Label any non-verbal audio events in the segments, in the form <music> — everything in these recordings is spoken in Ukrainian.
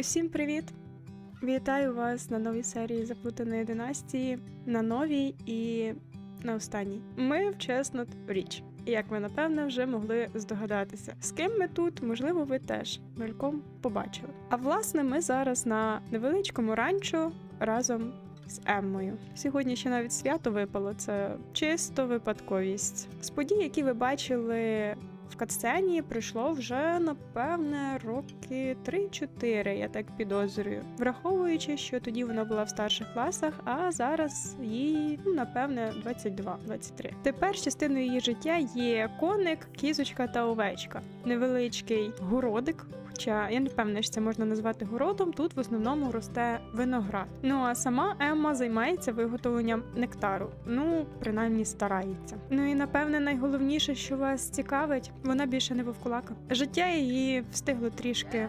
Усім привіт! Вітаю вас на новій серії Заплутаної династії, на новій і на останній. Ми в Чеснот річ. Як ви напевно вже могли здогадатися, з ким ми тут, можливо, ви теж мельком побачили. А власне, ми зараз на невеличкому ранчо разом з Еммою. Сьогодні ще навіть свято випало. Це чисто випадковість. З подій, які ви бачили в катсцені пройшло вже напевне роки 3-4, я так підозрюю, враховуючи, що тоді вона була в старших класах, а зараз їй ну, напевне 22-23. Тепер частиною її життя є коник, кізочка та овечка, невеличкий городик. Хоча я не впевнена, що це можна назвати городом. Тут в основному росте виноград. Ну а сама Емма займається виготовленням нектару. Ну, принаймні старається. Ну і напевне найголовніше, що вас цікавить, вона більше не вовкулака. Життя її встигло трішки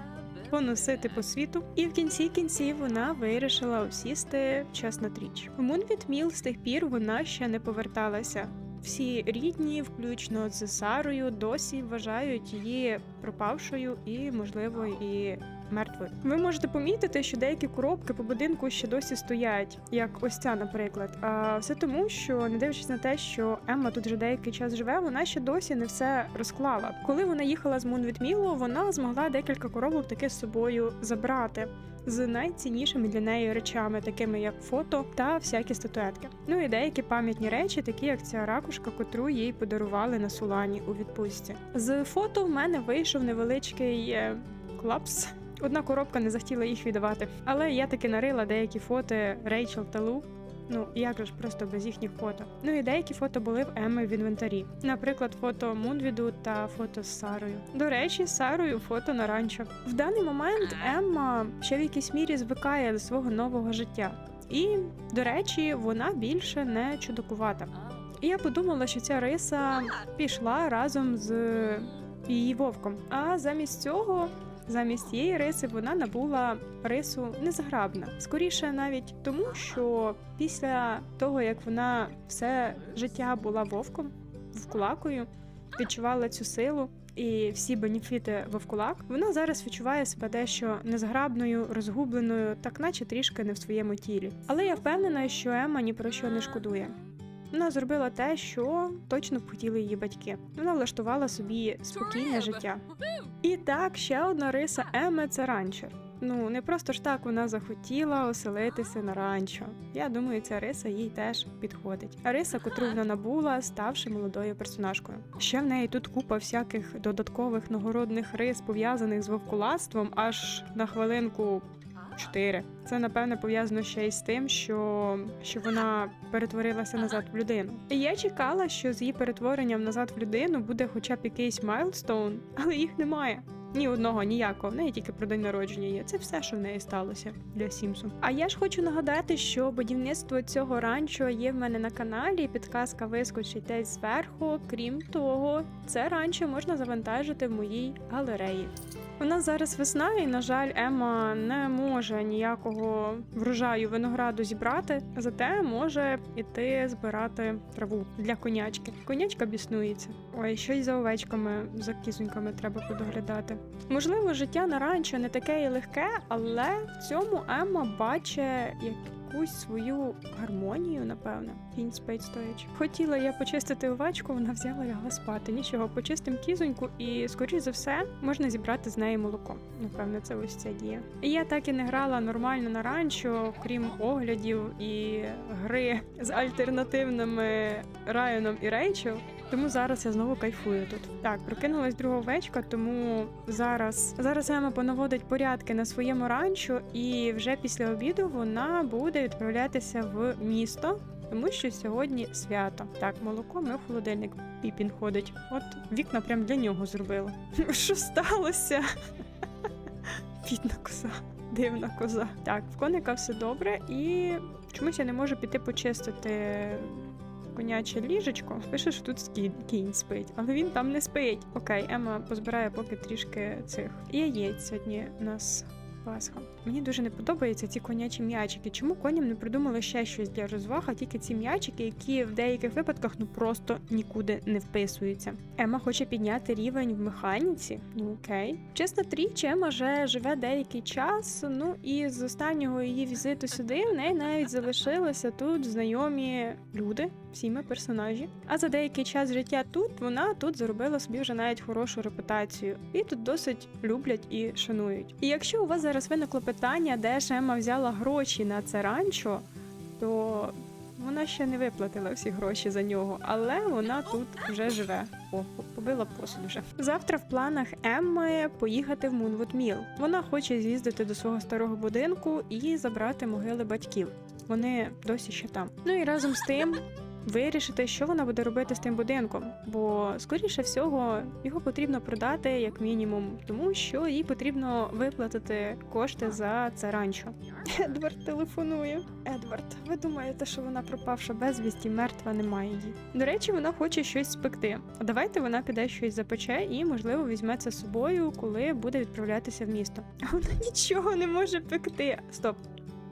поносити по світу, і в кінці кінців вона вирішила осісти в Чеснотріч. В Мунвіт Міл з тих пір вона ще не поверталася. Всі рідні, включно з Сарою, досі вважають її пропавшою і, можливо, і мертвою. Ви можете помітити, що деякі коробки по будинку ще досі стоять, як ось ця, наприклад. А все тому, що не дивлячись на те, що Емма тут вже деякий час живе, вона ще досі не все розклала. Коли вона їхала з Мунвітмілу, вона змогла декілька коробок таки з собою забрати. З найціннішими для неї речами, такими як фото та всякі статуетки. Ну і деякі пам'ятні речі, такі як ця ракушка, котру їй подарували на Сулані у відпустці. З фото в мене вийшов невеличкий е, клапс. Одна коробка не захотіла їх віддавати, але я таки нарила деякі фото Рейчел та Лу. Ну як же ж просто без їхніх фото. Ну і деякі фото були в Емми в інвентарі. Наприклад, фото Мунвіду та фото з Сарою. До речі, з Сарою фото на ранчо. В даний момент Емма ще в якійсь мірі звикає до свого нового життя. І, до речі, вона більше не чудакувата. І я подумала, що ця риса пішла разом з її вовком. А замість цього Замість цієї риси вона набула рису незграбна. Скоріше навіть тому, що після того, як вона все життя була вовком, вовкулакою, відчувала цю силу і всі бенефіти вовкулак, вона зараз відчуває себе дещо незграбною, розгубленою, так наче трішки не в своєму тілі. Але я впевнена, що Ема ні про що не шкодує. Вона зробила те, що точно б хотіли її батьки. Вона влаштувала собі спокійне життя. І так, ще одна риса Еми це ранчер. Ну, не просто ж так вона захотіла оселитися на ранчо. Я думаю, ця риса їй теж підходить. Риса, котру вона набула, ставши молодою персонажкою. Ще в неї тут купа всяких додаткових нагородних рис, пов'язаних з вовкулацтвом, аж на хвилинку. Чотири. Це напевне пов'язано ще й з тим, що, що вона перетворилася назад в людину. І я чекала, що з її перетворенням назад в людину буде хоча б якийсь майлстоун, але їх немає. Ні одного, ніякого. В неї тільки про день народження є. Це все, що в неї сталося для Сімсу. А я ж хочу нагадати, що будівництво цього ранчо є в мене на каналі. Підказка вискочить десь зверху. Крім того, це ранчо можна завантажити в моїй галереї. У нас зараз весна, і на жаль, Ема не може ніякого врожаю винограду зібрати, зате може іти збирати траву для конячки. Конячка біснується. Ой, щось за овечками, за кізоньками треба подоглядати. Можливо, життя на ранчо не таке і легке, але в цьому Емма бачить якусь свою гармонію, напевно. Кінь спить стоячи. Хотіла я почистити овечку, вона взяла лягла спати. Нічого, почистим кізоньку, і скоріш за все можна зібрати з неї молоко. Напевно, це ось ця дія. І я так і не грала нормально на ранчо, крім оглядів і гри з альтернативними Райаном і Рейчел. Тому зараз я знову кайфую тут. Так, прокинулась друга овечка, тому зараз зараз Ема понаводить порядки на своєму ранчо, і вже після обіду вона буде відправлятися в місто. Тому що сьогодні свято. Так, молоко ми в холодильник піпін ходить. От вікна прям для нього зробила. <laughs> Що сталося? <laughs> Бідна коза, дивна коза. Так, в коника все добре, і чомусь я не можу піти почистити коняче ліжечко. Пише, що тут кі- кінь спить, але він там не спить. Окей, Ема позбирає поки трішки цих яєць. Сьогодні нас Пасха. Мені дуже не подобаються ці конячі м'ячики. Чому коням не придумали ще щось для розваг, а тільки ці м'ячики, які в деяких випадках ну просто нікуди не вписуються. Ема хоче підняти рівень в механіці. Ну окей. Чесно, тріч Ема вже живе деякий час. Ну і з останнього її візиту сюди в неї навіть залишилися тут знайомі люди, всі ми персонажі. А за деякий час життя тут вона тут заробила собі вже навіть хорошу репутацію. І тут досить люблять і шанують. І якщо у вас зараз виникло питання, де ж Ема взяла гроші на це ранчо, то вона ще не виплатила всі гроші за нього, але вона тут вже живе. О, побила посуд вже. Завтра в планах Емми поїхати в Мунвуд Міл. Вона хоче з'їздити до свого старого будинку і забрати могили батьків. Вони досі ще там. Ну і разом з тим вирішити, що вона буде робити з тим будинком, бо скоріше всього його потрібно продати як мінімум, тому що їй потрібно виплатити кошти за це ранчо. Едвард телефонує. Едвард, ви думаєте, що вона пропавша безвісті, мертва немає її. До речі, вона хоче щось спекти. Давайте вона піде щось запече і, можливо, візьме це з собою, коли буде відправлятися в місто. А вона нічого не може пекти. Стоп.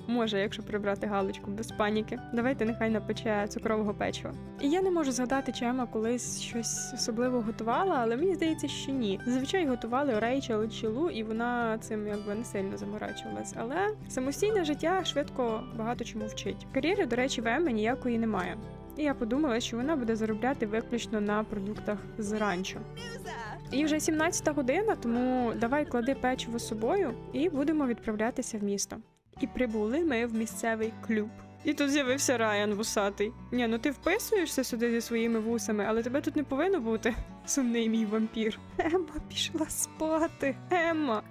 Може, якщо прибрати галочку без паніки. Давайте нехай напече цукрового печива. І я не можу згадати, чи Ема колись щось особливо готувала, але мені здається, що ні. Зазвичай готували Рейчел чи Лу, і вона цим якби не сильно заморачувалась. Але самостійне життя швидко багато чому вчить. Кар'єри, до речі, в Еми ніякої немає. І я подумала, що вона буде заробляти виключно на продуктах з ранчо. І вже 17 година, тому давай клади печиво з собою і будемо відправлятися в місто. І прибули ми в місцевий клуб. І тут з'явився Райан вусатий. Ні, ну ти вписуєшся сюди зі своїми вусами, але тебе тут не повинно бути. Сумний мій вампір. Емма пішла спати. Емма.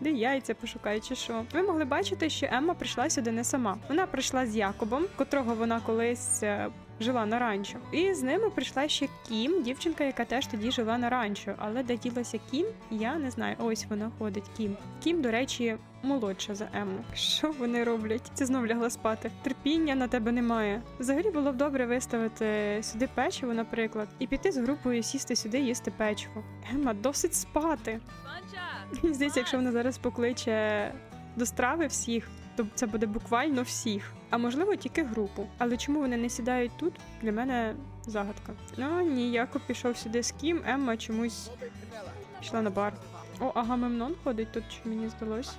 Де яйця пошукай, чи що? Ви могли бачити, що Емма прийшла сюди не сама. Вона прийшла з Якобом, котрого вона колись е, жила на ранчо. І з ними прийшла ще Кім, дівчинка, яка теж тоді жила на ранчо. Але де ділася Кім, я не знаю. Ось вона ходить. Кім. Кім, до речі, молодша за Емму. Що вони роблять? Це знов лягла спати. Терпіння на тебе немає. Взагалі було б добре виставити сюди печиво, наприклад, і піти з групою сісти сюди їсти печиво. Емма, досить спати. Мені здається, якщо вона зараз покличе до страви всіх, то це буде буквально всіх. А можливо тільки групу. Але чому вони не сідають тут? Для мене загадка. Ну ні, Якоб пішов сюди з ким, Емма чомусь йшла на бар. О, Агамемнон ходить тут, чи мені здалось.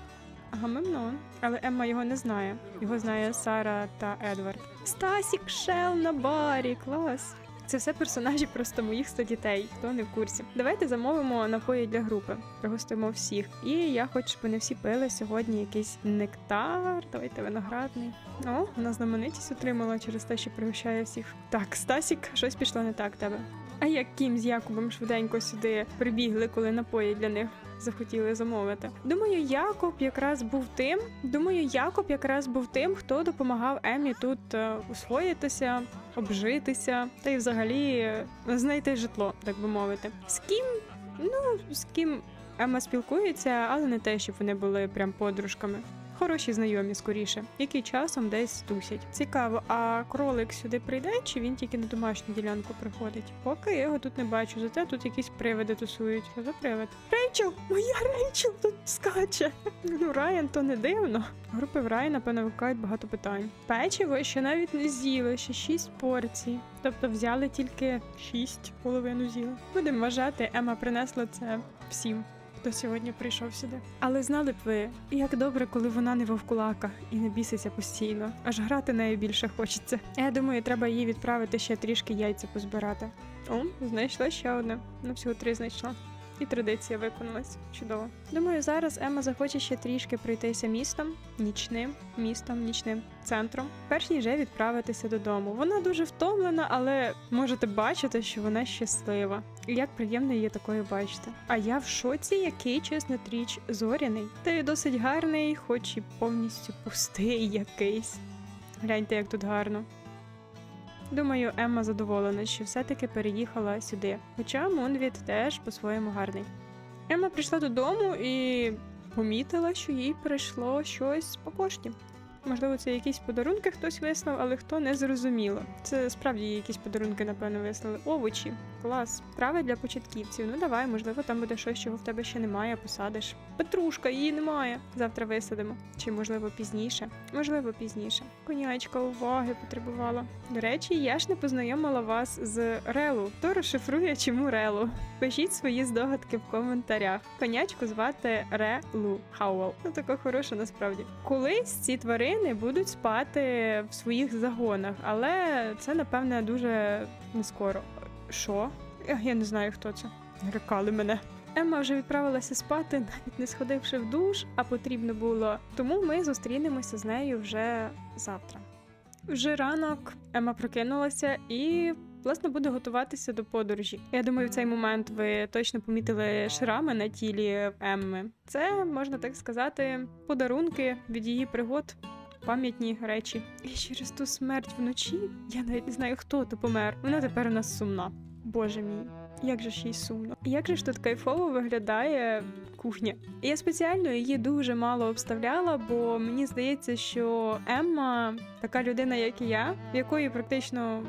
Агамемнон. Але Емма його не знає. Його знає Сара та Едвард. Стасік Шел на барі, клас. Це все персонажі просто моїх 100 дітей, хто не в курсі. Давайте замовимо напої для групи. Пригостимо всіх. І я хочу, щоб вони всі пили сьогодні якийсь нектар. Давайте виноградний. О, вона знаменитість отримала через те, що пригощає всіх. Так, Стасік, щось пішло не так тебе. А як Кім з Якубом швиденько сюди прибігли, коли напої для них захотіли замовити. Думаю, Якоб якраз був тим. Думаю, Якоб якраз був тим, хто допомагав Емі тут усвоїтися, обжитися та й взагалі е, знайти житло, так би мовити. З ким? Ну, з ким Ема спілкується, але не те, щоб вони були прям подружками. Хороші знайомі скоріше, які часом десь тусять. Цікаво, а кролик сюди прийде, чи він тільки на домашню ділянку приходить? Поки я його тут не бачу, зате тут якісь привиди тусують. Що за привид? Рейчел! Моя Рейчел тут скаче. Ну, Райан, то не дивно. Групи в Райана, напевно, викликають багато питань. Печиво ще навіть не з'їли, ще шість порцій. Тобто взяли тільки шість, половину з'їли. Будемо вважати, Ема принесла це всім хто сьогодні прийшов сюди. Але знали б ви, як добре, коли вона не вовкулака і не біситься постійно, аж грати нею більше хочеться. Я думаю, треба їй відправити ще трішки яйця позбирати. О, знайшла ще одне. Ну, всього три знайшла. І традиція виконалась. Чудово. Думаю, зараз Ема захоче ще трішки пройтися містом, нічним містом, нічним центром, перш ніж відправитися додому. Вона дуже втомлена, але можете бачити, що вона щаслива. І як приємно її такою бачити. А я в шоці, який чесно тріч зоряний. Та й досить гарний, хоч і повністю пустий якийсь. Гляньте, як тут гарно. Думаю, Емма задоволена, що все-таки переїхала сюди. Хоча Мунвіт теж по-своєму гарний. Емма прийшла додому і помітила, що їй прийшло щось по пошті. Можливо, це якісь подарунки хтось вислав, але хто не зрозуміло. Це справді якісь подарунки, напевно, вислали. Овочі, клас, трави для початківців. Ну давай, можливо, там буде щось, чого в тебе ще немає, посадиш. Петрушка, її немає. Завтра висадимо. Чи можливо пізніше? Можливо, пізніше. Конячка уваги потребувала. До речі, я ж не познайомила вас з Релу. Хто розшифрує чому Релу? Пишіть свої здогадки в коментарях. Конячку звати Релу Хауел. Ну така хороша насправді. Колись ці тварини будуть спати в своїх загонах, але це напевне дуже не скоро. Що? Я не знаю, хто це. Рикали мене. Емма вже відправилася спати, навіть не сходивши в душ, а потрібно було. Тому ми зустрінемося з нею вже завтра. Вже ранок Ема прокинулася і власне буде готуватися до подорожі. Я думаю, в цей момент ви точно помітили шрами на тілі Емми. Це можна так сказати, подарунки від її пригод. Пам'ятні речі. І через ту смерть вночі я навіть не знаю, хто то помер. Вона тепер у нас сумна. Боже мій, як же ж їй сумно. Як же ж тут кайфово виглядає кухня? Я спеціально її дуже мало обставляла, бо мені здається, що Емма така людина, як і я, в якої практично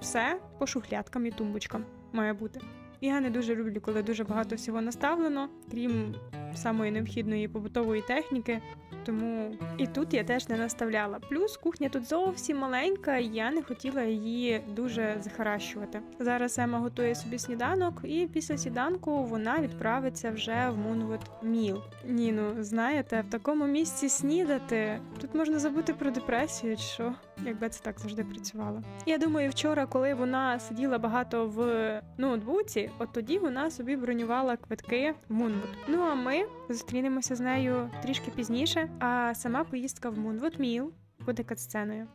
все по шухлядкам і тумбочкам має бути. Я не дуже люблю, коли дуже багато всього наставлено, крім самої необхідної побутової техніки. Тому і тут я теж не наставляла. Плюс кухня тут зовсім маленька, і я не хотіла її дуже захаращувати. Зараз Ема готує собі сніданок, і після сніданку вона відправиться вже в Мунвуд Міл. Ні, ну знаєте, в такому місці снідати тут можна забути про депресію, що якби це так завжди працювало. Я думаю, вчора, коли вона сиділа багато в ноутбуці, от тоді вона собі бронювала квитки в Мунвуд. Ну а ми зустрінемося з нею трішки пізніше. А сама поїздка в Мунвуд Міл буде катсценою.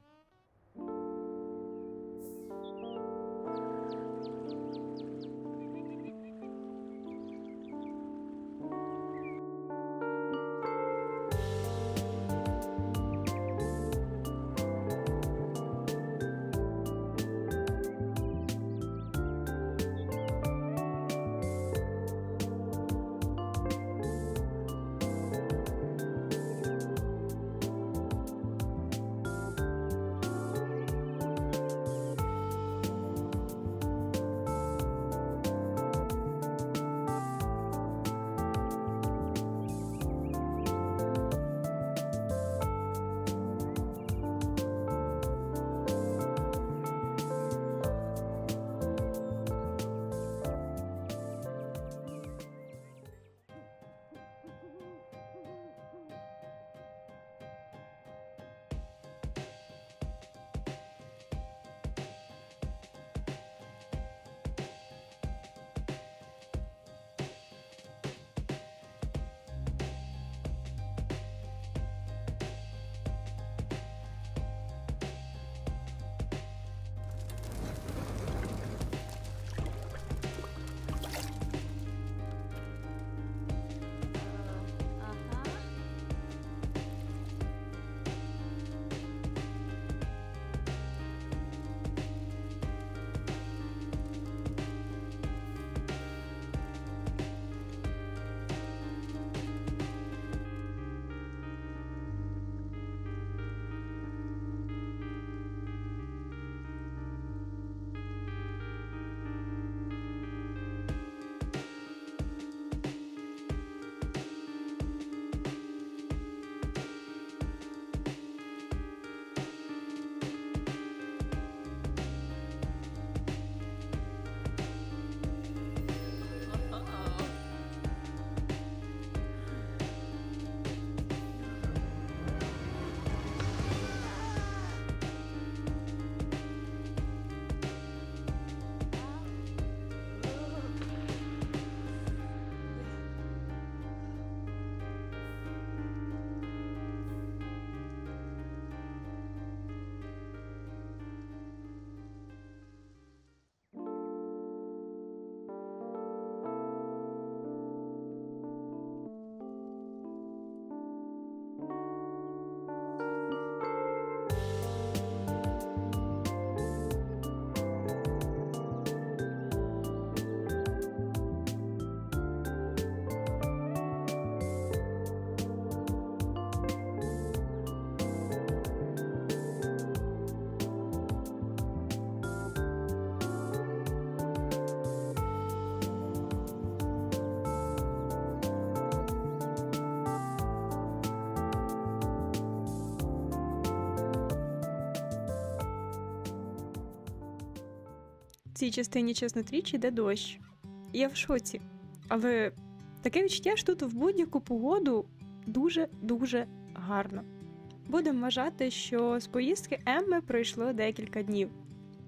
Цій частині чеснотріч іде дощ. Я в шоці. Але таке відчуття що тут в будь-яку погоду дуже-дуже гарно. Будемо вважати, що з поїздки Емми пройшло декілька днів.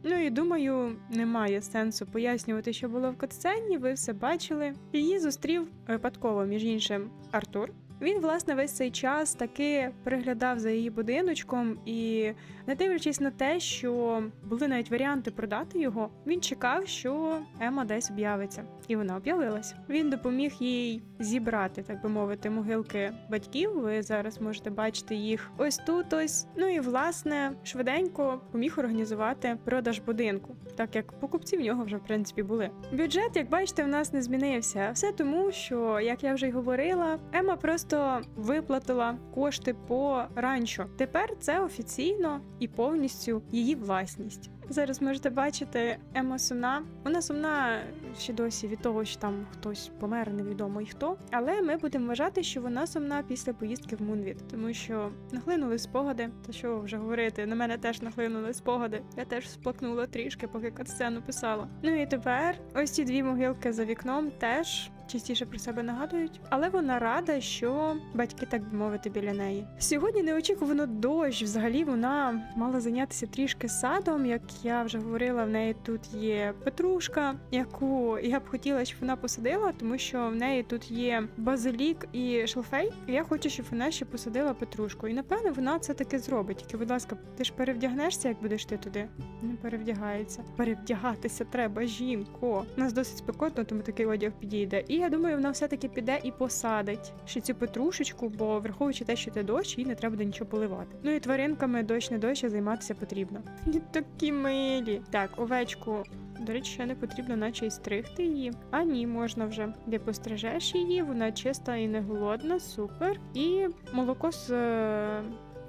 Ну і думаю, немає сенсу пояснювати, що було в катсцені, ви все бачили. Її зустрів випадково, між іншим, Артур. Він, власне, весь цей час таки приглядав за її будиночком, і не дивлячись на те, що були навіть варіанти продати його, він чекав, що Ема десь об'явиться, і вона об'явилась. Він допоміг їй зібрати, так би мовити, могилки батьків. Ви зараз можете бачити їх ось тут. Ось ну і власне швиденько поміг організувати продаж будинку, так як покупці в нього вже в принципі були. Бюджет, як бачите, в нас не змінився. Все тому, що як я вже й говорила, Ема просто виплатила кошти по ранчо. Тепер це офіційно і повністю її власність. Зараз можете бачити Ема сумна. Вона сумна ще досі від того, що там хтось помер, невідомо й хто. Але ми будемо вважати, що вона сумна після поїздки в Мунвіт, тому що нахлинули спогади. Та що вже говорити, на мене теж нахлинули спогади. Я теж сплакнула трішки, поки катсцену писала. Ну і тепер ось ці дві могилки за вікном теж. Частіше про себе нагадують, але вона рада, що батьки, так би мовити, біля неї. Сьогодні неочікувано дощ. Взагалі вона мала зайнятися трішки садом. Як я вже говорила, в неї тут є петрушка, яку я б хотіла, щоб вона посадила, тому що в неї тут є базилік і шалфей. І я хочу, щоб вона ще посадила петрушку. І напевно вона це таки зробить. Тільки, будь ласка, ти ж перевдягнешся, як будеш ти туди. Не перевдягається. Перевдягатися треба, жінко. У нас досить спекотно, тому такий одяг підійде. І я думаю, вона все-таки піде і посадить ще цю петрушечку, бо враховуючи те, що це дощ, їй не треба буде нічого поливати. Ну і тваринками дощ не дощ, а займатися потрібно. Вони такі милі. Так, овечку. До речі, ще не потрібно, наче й стригти її. А ні, можна вже. Де пострижеш її, вона чиста і не голодна, супер. І молоко з е,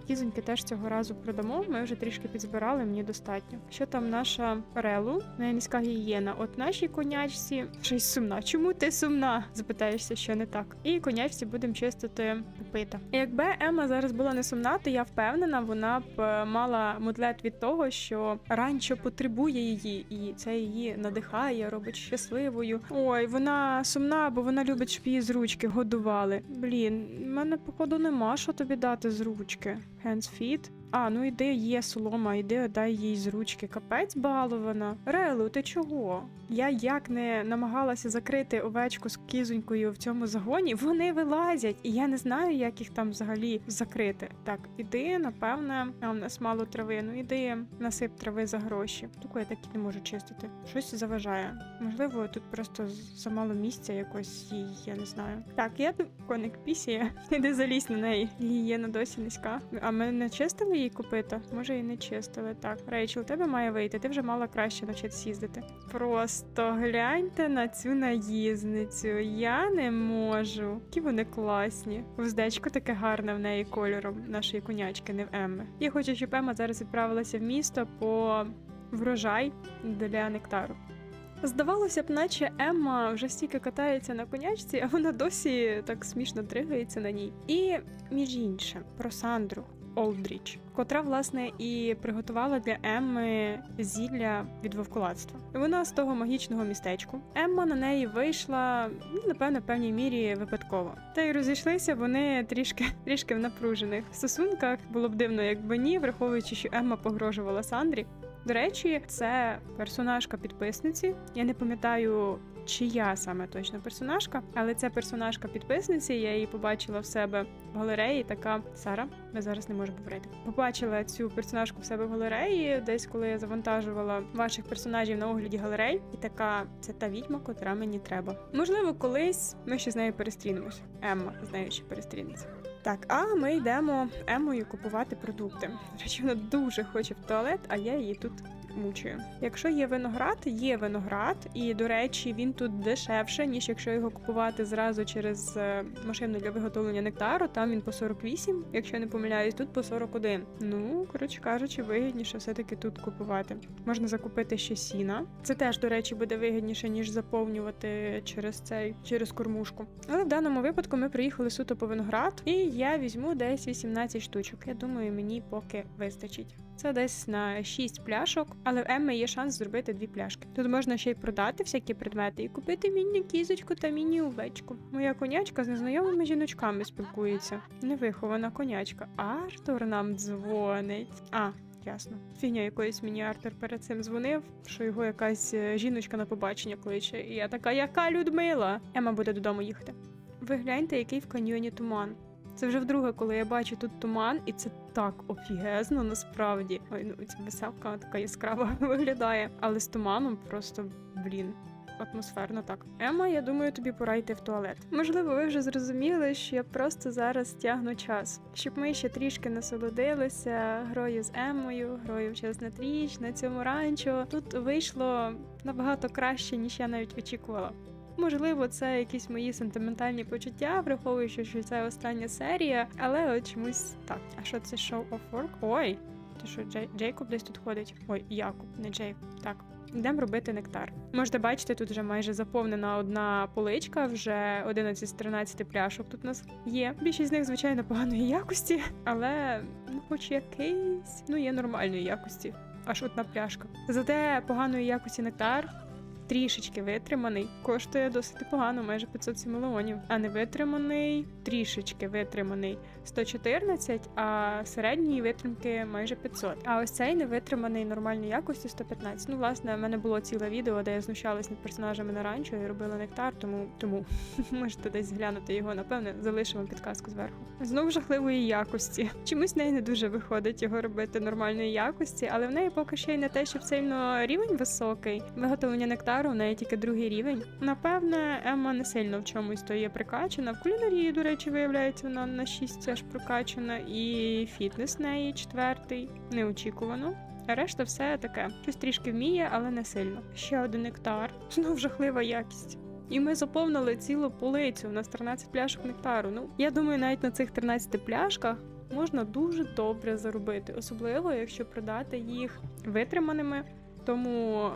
кізоньки теж цього разу продамо. Ми вже трішки підзбирали, мені достатньо. Що там наша релу? В неї низька гігієна. От нашій конячці щось сумна. Чому ти сумна? Запитаєшся, що не так. І конячці будемо чистити копита. Якби Ема зараз була не сумна, то я впевнена, вона б е, мала мудлет від того, що ранчо потребує її, і це її надихає, робить щасливою. Ой, вона сумна, бо вона любить, щоб її з ручки годували. Блін, в мене походу нема що тобі дати з ручки. Hands feet. А, ну іди є солома, іди дай їй з ручки. Капець балована. Релу, ти чого? Я як не намагалася закрити овечку з кізонькою в цьому загоні, вони вилазять, і я не знаю, як їх там взагалі закрити. Так, іди, напевне, а в нас мало трави. Ну іди насип трави за гроші. Таку я так і не можу чистити. Щось заважає. Можливо, тут просто замало місця якось їй, я не знаю. Так, я коник пісіє. <laughs> Іди залізь на неї. Гігієна досі низька. А ми не чистили її копита? Може, і не чистили. Так, Рейчел, тебе має вийти. Ти вже мала краще навчитися їздити. Просто гляньте на цю наїзницю. Я не можу. Які вони класні. Вуздечко таке гарне в неї кольором нашої конячки, не в Емми. Я хочу, щоб Емма зараз відправилася в місто по врожай для нектару. Здавалося б, наче Емма вже стільки катається на конячці, а вона досі так смішно дригається на ній. І між іншим, про Сандру Олдріч, котра, власне, і приготувала для Емми зілля від вовкулацтва. Вона з того магічного містечку. Емма на неї вийшла, ну, напевно, в певній мірі випадково. Та й розійшлися вони трішки <laughs> трішки в напружених стосунках. Було б дивно, якби ні, враховуючи, що Емма погрожувала Сандрі. До речі, це персонажка підписниці. Я не пам'ятаю, чия саме точно персонажка, але це персонажка підписниці. Я її побачила в себе в галереї. Така Сара, ми зараз не можемо говорити. Побачила цю персонажку в себе в галереї, десь коли я завантажувала ваших персонажів на огляді галерей, і така це та відьма, котра мені треба. Можливо, колись ми ще з нею перестрінемося. Емма з нею ще перестрінеться. Так, а ми йдемо Емою купувати продукти. До речі, вона дуже хоче в туалет, а я її тут мучую. Якщо є виноград, є виноград, і до речі, він тут дешевше, ніж якщо його купувати зразу через е, машину для виготовлення нектару. Там він по 48, якщо я не помиляюсь, тут по 41. Ну, коротше кажучи, вигідніше все-таки тут купувати. Можна закупити ще сіна. Це теж, до речі, буде вигідніше, ніж заповнювати через цей через кормушку. Але в даному випадку ми приїхали суто по виноград, і я візьму десь 18 штучок. Я думаю, мені поки вистачить. Це десь на 6 пляшок, але в Емми є шанс зробити дві пляшки. Тут можна ще й продати всякі предмети і купити міні-кізочку та міні-овечку. Моя конячка з незнайомими жіночками спілкується. Невихована конячка. Артур нам дзвонить. А, Ясно. Фігня якоїсь мені Артур перед цим дзвонив, що його якась е, жіночка на побачення кличе. І я така, яка Людмила? Ема буде додому їхати. Ви гляньте, який в каньйоні туман. Це вже вдруге, коли я бачу тут туман, і це так офігезно насправді. Ой, ну ця веселка така яскрава <laughs> виглядає. Але з туманом просто блін. Атмосферно так. Ема, я думаю, тобі пора йти в туалет. Можливо, ви вже зрозуміли, що я просто зараз тягну час, щоб ми ще трішки насолодилися грою з Емою, грою в час на тріч на цьому ранчо. Тут вийшло набагато краще, ніж я навіть очікувала. Можливо, це якісь мої сентиментальні почуття, враховуючи, що це остання серія, але от чомусь так. А що це show of work? Ой, то що Джей... Джейкоб десь тут ходить? Ой, Якоб, не Джейкоб. Так. Йдемо робити нектар. Можете бачити, тут вже майже заповнена одна поличка, вже 11 з 13 пляшок тут у нас є. Більшість з них, звичайно, поганої якості, але ну, хоч якийсь, ну є нормальної якості. Аж одна пляшка. Зате поганої якості нектар трішечки витриманий, коштує досить погано, майже 500 сімелеонів. А не витриманий, трішечки витриманий 114, а середньої витримки майже 500. А ось цей невитриманий нормальної якості 115. Ну, власне, в мене було ціле відео, де я знущалась над персонажами на ранчо і робила нектар, тому тому <laughs> можете десь глянути його, напевне, залишимо підказку зверху. Знову жахливої якості. Чомусь в неї не дуже виходить його робити нормальної якості, але в неї поки ще й не те, щоб сильно рівень високий. Виготовлення нектару в неї тільки другий рівень. Напевне, Емма не сильно в чомусь то є прикачана. В кулінарії, до речі, виявляється, вона на 6 аж прокачана, і фітнес неї четвертий, неочікувано. Решта все таке. Щось трішки вміє, але не сильно. Ще один нектар. <laughs> Знов жахлива якість. І ми заповнили цілу полицю. У нас 13 пляшок нектару. Ну, я думаю, навіть на цих 13 пляшках можна дуже добре заробити, особливо якщо продати їх витриманими. Тому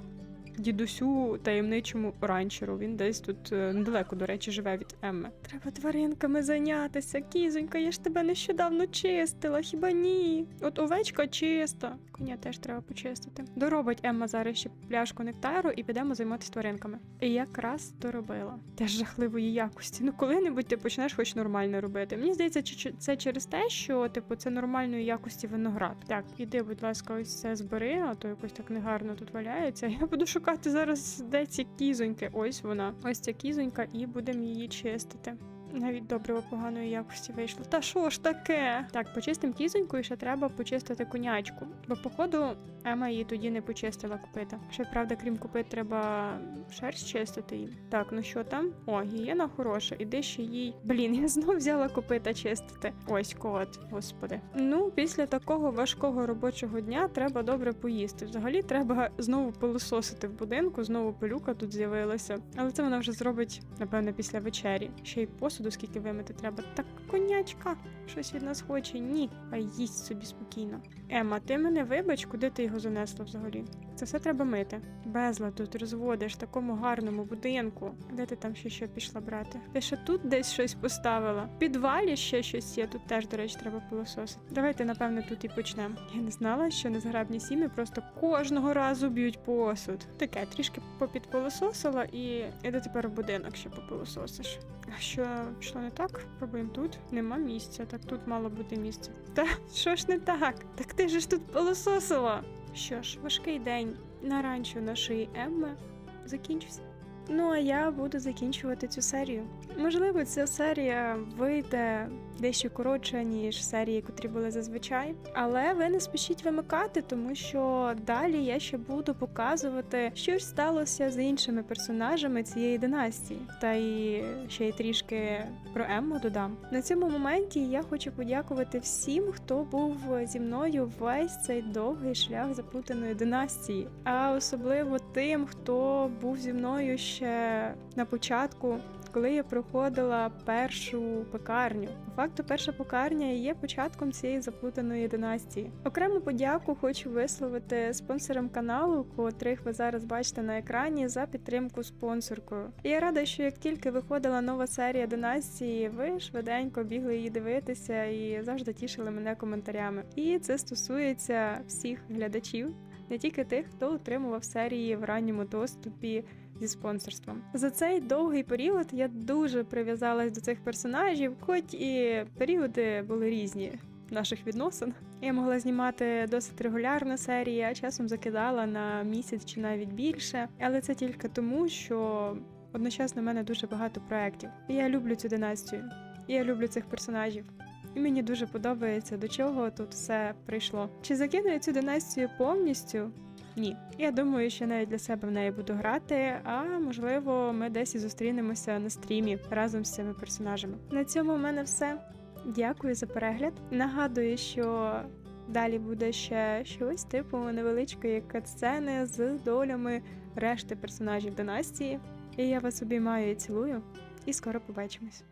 дідусю таємничому ранчеру. Він десь тут е, недалеко, до речі, живе від Емми. Треба тваринками зайнятися. Кізонька, я ж тебе нещодавно чистила, хіба ні? От овечка чиста. Коня теж треба почистити. Доробить Емма зараз ще пляшку нектару і підемо займатися тваринками. І якраз доробила. Теж жахливої якості. Ну коли-небудь ти почнеш хоч нормально робити. Мені здається, це через те, що типу це нормальної якості виноград. Так, іди, будь ласка, ось це збери, а то якось так негарно тут валяється. <laughs> Я буду шукати зараз, де ці кізоньки. Ось вона. Ось ця кізонька, і будемо її чистити. Навіть добриво поганої якості вийшло. Та що ж таке? Так, почистимо кізоньку і ще треба почистити конячку. Бо, походу, Ема її тоді не почистила купити. Ще, правда, крім купити, треба шерсть чистити їм. Так, ну що там? О, гієна хороша. Іди ще їй. Блін, я знов взяла копита чистити. Ось кот, господи. Ну, після такого важкого робочого дня треба добре поїсти. Взагалі треба знову пилососити в будинку, знову пилюка тут з'явилася. Але це вона вже зробить, напевно, після вечері. Ще й посуду, скільки вимити треба. Так, конячка, щось від нас хоче. Ні, а їсть собі спокійно. Ема, ти мене вибач, куди ти його занесла взагалі? Це все треба мити. Безлад тут розводиш в такому гарному будинку. Де ти там ще що пішла брати? Ти ще тут десь щось поставила? В підвалі ще щось є. Тут теж, до речі, треба пилососити. Давайте, напевно, тут і почнемо. Я не знала, що незграбні сім'ї просто кожного разу б'ють посуд. Таке трішки попідпилососила і іди тепер в будинок ще попилососиш. Що пішло не так? Пробуємо тут. Нема місця, так тут мало бути місце. Та що ж не так? Так ти ж ж тут пилососила. Що ж, важкий день на ранчо нашої Емми закінчився. Ну а я буду закінчувати цю серію. Можливо, ця серія вийде дещо коротше, ніж серії, котрі були зазвичай. Але ви не спішіть вимикати, тому що далі я ще буду показувати, що ж сталося з іншими персонажами цієї династії. Та і ще й трішки про Емму додам. На цьому моменті я хочу подякувати всім, хто був зі мною весь цей довгий шлях заплутаної династії, а особливо тим, хто був зі мною ще на початку коли я проходила першу пекарню. По факту, перша пекарня є початком цієї заплутаної династії. Окрему подяку хочу висловити спонсорам каналу, котрих ви зараз бачите на екрані, за підтримку спонсоркою. Я рада, що як тільки виходила нова серія династії, ви швиденько бігли її дивитися і завжди тішили мене коментарями. І це стосується всіх глядачів, не тільки тих, хто отримував серії в ранньому доступі зі спонсорством. За цей довгий період я дуже прив'язалась до цих персонажів, хоч і періоди були різні. Наших відносин я могла знімати досить регулярно серії, а часом закидала на місяць чи навіть більше. Але це тільки тому, що одночасно в мене дуже багато проєктів. І я люблю цю династію, і я люблю цих персонажів. І мені дуже подобається, до чого тут все прийшло. Чи закину я цю династію повністю? Ні. Я думаю, що навіть для себе в неї буду грати, а можливо, ми десь і зустрінемося на стрімі разом з цими персонажами. На цьому в мене все. Дякую за перегляд. Нагадую, що далі буде ще щось типу невеличкої катсцени з долями решти персонажів династії. І я вас обіймаю і цілую, і скоро побачимось.